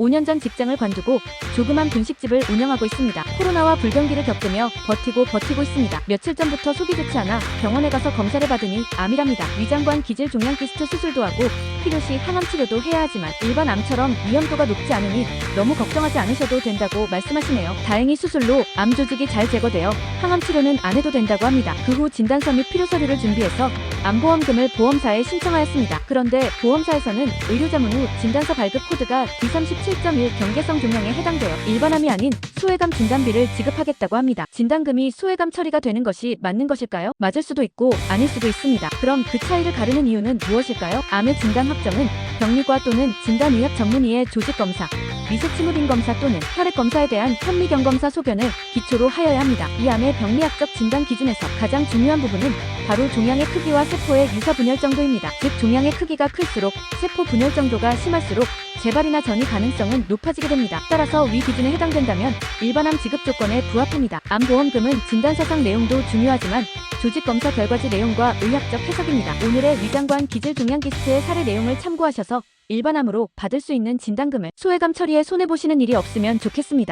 5년 전 직장을 관두고 조그만 분식집을 운영하고 있습니다. 코로나와 불경기를 겪으며 버티고 버티고 있습니다. 며칠 전부터 속이 좋지 않아 병원에 가서 검사를 받으니 암이랍니다. 위장관 기질 종양 키스트 수술도 하고 필요시 항암 치료도 해야 하지만 일반 암처럼 위험도가 높지 않으니 너무 걱정하지 않으셔도 된다고 말씀하시네요. 다행히 수술로 암 조직이 잘 제거되어 항암 치료는 안 해도 된다고 합니다. 그 후 진단서 및 필요 서류를 준비해서 암보험금을 보험사에 신청하였습니다. 그런데 보험사에서는 의료자문 후 진단서 발급 코드가 D37.1 경계성 종양에 해당되어 일반암이 아닌 소외감 진단비를 지급하겠다고 합니다. 진단금이 소외감 처리가 되는 것이 맞는 것일까요? 맞을 수도 있고 아닐 수도 있습니다. 그럼 그 차이를 가르는 이유는 무엇일까요? 암의 진단 확정은 병리과 또는 진단의학 전문의의 조직검사, 미세침흡인 검사 또는 혈액검사에 대한 현미경검사 소견을 기초로 하여야 합니다. 이 암의 병리학적 진단 기준에서 가장 중요한 부분은 바로 종양의 크기와 세포의 유사 분열 정도입니다. 즉 종양의 크기가 클수록 세포 분열 정도가 심할수록 재발이나 전이 가능성은 높아지게 됩니다. 따라서 위 기준에 해당된다면 일반암 지급 조건에 부합합니다. 암보험금은 진단서상 내용도 중요하지만 조직 검사 결과지 내용과 의학적 해석입니다. 오늘의 위장관 기질 종양 기스트의 사례 내용을 참고하셔서 일반암으로 받을 수 있는 진단금을 소외감 처리에 손해 보시는 일이 없으면 좋겠습니다.